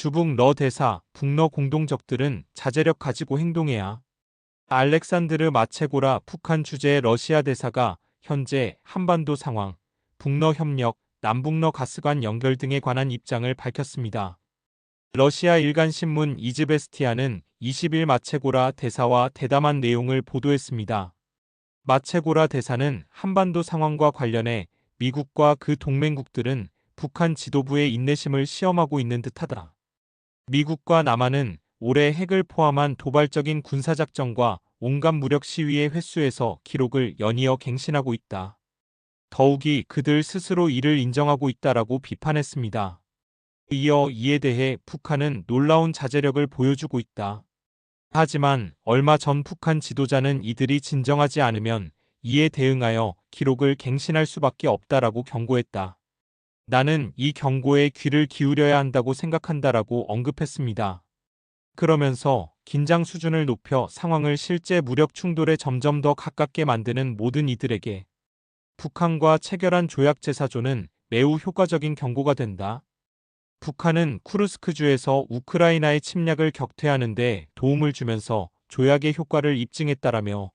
주북 러 대사, 북러 공동적들은 자제력 가지고 행동해야. 알렉산드르 마체고라 북한 주재 러시아 대사가 현재 한반도 상황, 북러 협력, 남북러 가스관 연결 등에 관한 입장을 밝혔습니다. 러시아 일간 신문 이즈베스티아는 20일 마체고라 대사와 대담한 내용을 보도했습니다. 마체고라 대사는 한반도 상황과 관련해 미국과 그 동맹국들은 북한 지도부의 인내심을 시험하고 있는 듯하다. 미국과 남한은 올해 핵을 포함한 도발적인 군사작전과 온갖 무력 시위의 횟수에서 기록을 연이어 갱신하고 있다. 더욱이 그들 스스로 이를 인정하고 있다라고 비판했습니다. 이어 이에 대해 북한은 놀라운 자제력을 보여주고 있다. 하지만 얼마 전 북한 지도자는 이들이 진정하지 않으면 이에 대응하여 기록을 갱신할 수밖에 없다라고 경고했다. 나는 이 경고에 귀를 기울여야 한다고 생각한다라고 언급했습니다. 그러면서 긴장 수준을 높여 상황을 실제 무력 충돌에 점점 더 가깝게 만드는 모든 이들에게 북한과 체결한 조약 제사조는 매우 효과적인 경고가 된다. 북한은 쿠르스크주에서 우크라이나의 침략을 격퇴하는데 도움을 주면서 조약의 효과를 입증했다라며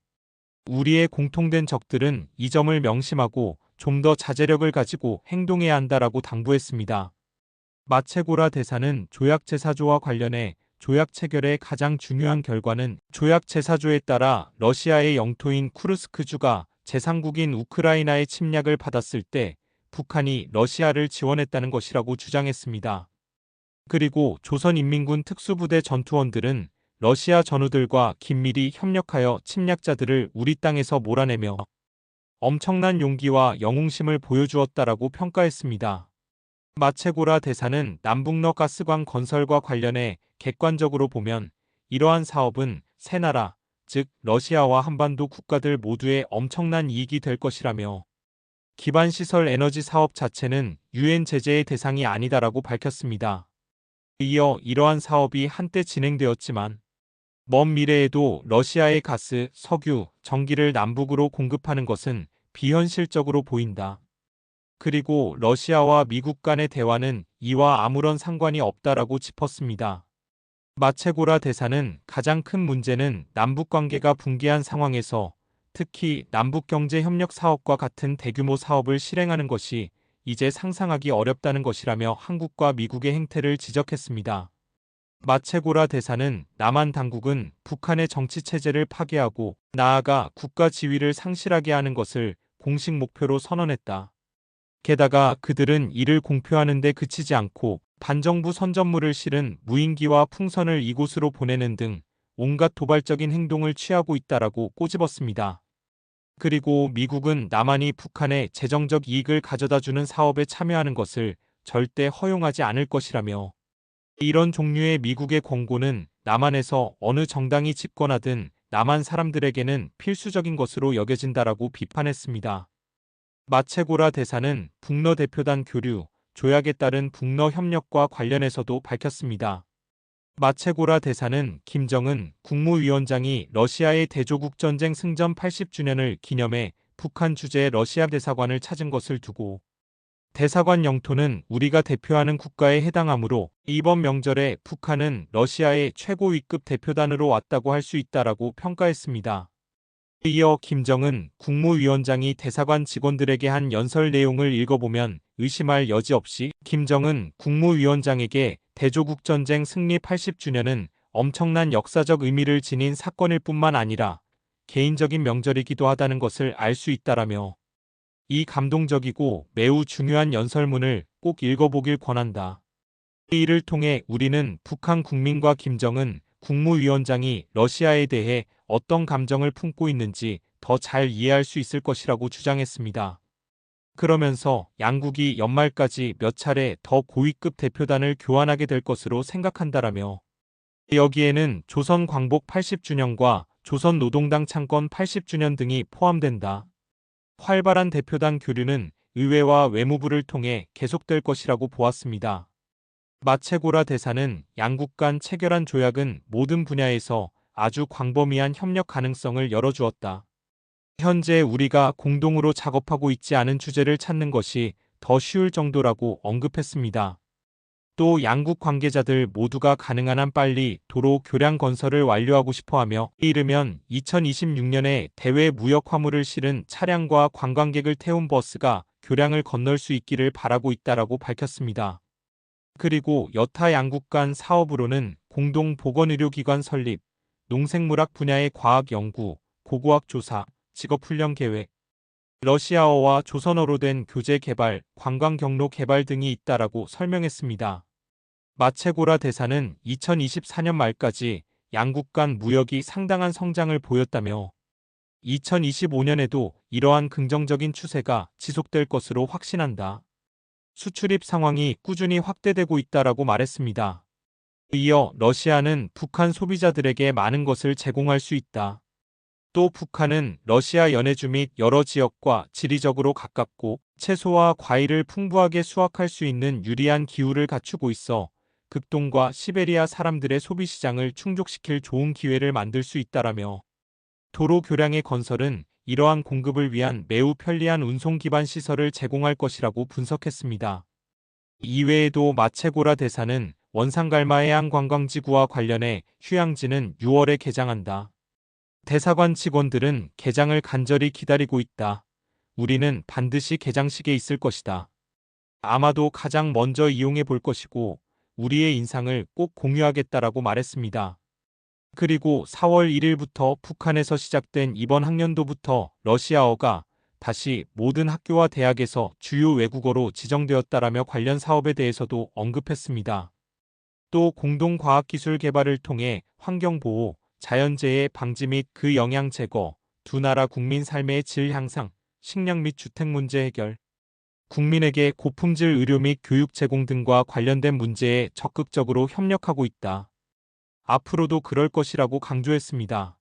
우리의 공통된 적들은 이 점을 명심하고 좀 더 자제력을 가지고 행동해야 한다라고 당부했습니다. 마체고라 대사는 조약 제사조와 관련해 조약 체결의 가장 중요한 결과는 조약 제사조에 따라 러시아의 영토인 쿠르스크주가 제3국인 우크라이나의 침략을 받았을 때 북한이 러시아를 지원했다는 것이라고 주장했습니다. 그리고 조선인민군 특수부대 전투원들은 러시아 전우들과 긴밀히 협력하여 침략자들을 우리 땅에서 몰아내며 엄청난 용기와 영웅심을 보여주었다라고 평가했습니다. 마체고라 대사는 남북러 가스관 건설과 관련해 객관적으로 보면 이러한 사업은 세 나라, 즉 러시아와 한반도 국가들 모두의 엄청난 이익이 될 것이라며 기반시설 에너지 사업 자체는 유엔 제재의 대상이 아니다라고 밝혔습니다. 이어 이러한 사업이 한때 진행되었지만 먼 미래에도 러시아의 가스, 석유, 전기를 남북으로 공급하는 것은 비현실적으로 보인다. 그리고 러시아와 미국 간의 대화는 이와 아무런 상관이 없다라고 짚었습니다. 마체고라 대사는 가장 큰 문제는 남북 관계가 붕괴한 상황에서 특히 남북 경제 협력 사업과 같은 대규모 사업을 실행하는 것이 이제 상상하기 어렵다는 것이라며 한국과 미국의 행태를 지적했습니다. 마체고라 대사는 남한 당국은 북한의 정치 체제를 파괴하고 나아가 국가 지위를 상실하게 하는 것을 공식 목표로 선언했다. 게다가 그들은 이를 공표하는 데 그치지 않고 반정부 선전물을 실은 무인기와 풍선을 이곳으로 보내는 등 온갖 도발적인 행동을 취하고 있다라고 꼬집었습니다. 그리고 미국은 남한이 북한의 재정적 이익을 가져다 주는 사업에 참여하는 것을 절대 허용하지 않을 것이라며 이런 종류의 미국의 권고는 남한에서 어느 정당이 집권하든 남한 사람들에게는 필수적인 것으로 여겨진다라고 비판했습니다. 마체고라 대사는 북러 대표단 교류, 조약에 따른 북러 협력과 관련해서도 밝혔습니다. 마체고라 대사는 김정은 국무위원장이 러시아의 대조국 전쟁 승전 80주년을 기념해 북한 주재 러시아 대사관을 찾은 것을 두고 대사관 영토는 우리가 대표하는 국가에 해당하므로 이번 명절에 북한은 러시아의 최고 위급 대표단으로 왔다고 할 수 있다라고 평가했습니다. 이어 김정은 국무위원장이 대사관 직원들에게 한 연설 내용을 읽어보면 의심할 여지 없이 김정은 국무위원장에게 대조국 전쟁 승리 80주년은 엄청난 역사적 의미를 지닌 사건일 뿐만 아니라 개인적인 명절이기도 하다는 것을 알 수 있다라며 이 감동적이고 매우 중요한 연설문을 꼭 읽어보길 권한다. 이를 통해 우리는 북한 국민과 김정은 국무위원장이 러시아에 대해 어떤 감정을 품고 있는지 더 잘 이해할 수 있을 것이라고 주장했습니다. 그러면서 양국이 연말까지 몇 차례 더 고위급 대표단을 교환하게 될 것으로 생각한다라며 여기에는 조선 광복 80주년과 조선 노동당 창건 80주년 등이 포함된다. 활발한 대표단 교류는 의회와 외무부를 통해 계속될 것이라고 보았습니다. 마체고라 대사는 양국 간 체결한 조약은 모든 분야에서 아주 광범위한 협력 가능성을 열어주었다. 현재 우리가 공동으로 작업하고 있지 않은 주제를 찾는 것이 더 쉬울 정도라고 언급했습니다. 또 양국 관계자들 모두가 가능한 한 빨리 도로 교량 건설을 완료하고 싶어하며 이르면 2026년에 대외 무역 화물을 실은 차량과 관광객을 태운 버스가 교량을 건널 수 있기를 바라고 있다라고 밝혔습니다. 그리고 여타 양국 간 사업으로는 공동 보건의료기관 설립, 농생물학 분야의 과학 연구, 고고학 조사, 직업훈련 계획, 러시아어와 조선어로 된 교재 개발, 관광 경로 개발 등이 있다라고 설명했습니다. 마체고라 대사는 2024년 말까지 양국 간 무역이 상당한 성장을 보였다며 2025년에도 이러한 긍정적인 추세가 지속될 것으로 확신한다. 수출입 상황이 꾸준히 확대되고 있다라고 말했습니다. 이어 러시아는 북한 소비자들에게 많은 것을 제공할 수 있다. 또 북한은 러시아 연해주 및 여러 지역과 지리적으로 가깝고 채소와 과일을 풍부하게 수확할 수 있는 유리한 기후를 갖추고 있어 극동과 시베리아 사람들의 소비 시장을 충족시킬 좋은 기회를 만들 수 있다라며 도로 교량의 건설은 이러한 공급을 위한 매우 편리한 운송 기반 시설을 제공할 것이라고 분석했습니다. 이외에도 마체고라 대사는 원상갈마 해양 관광지구와 관련해 휴양지는 6월에 개장한다. 대사관 직원들은 개장을 간절히 기다리고 있다. 우리는 반드시 개장식에 있을 것이다. 아마도 가장 먼저 이용해 볼 것이고 우리의 인상을 꼭 공유하겠다라고 말했습니다. 그리고 4월 1일부터 북한에서 시작된 이번 학년도부터 러시아어가 다시 모든 학교와 대학에서 주요 외국어로 지정되었다라며 관련 사업에 대해서도 언급했습니다. 또 공동과학기술 개발을 통해 환경보호, 자연재해 방지 및 그 영향 제거, 두 나라 국민 삶의 질 향상, 식량 및 주택 문제 해결, 국민에게 고품질 의료 및 교육 제공 등과 관련된 문제에 적극적으로 협력하고 있다. 앞으로도 그럴 것이라고 강조했습니다.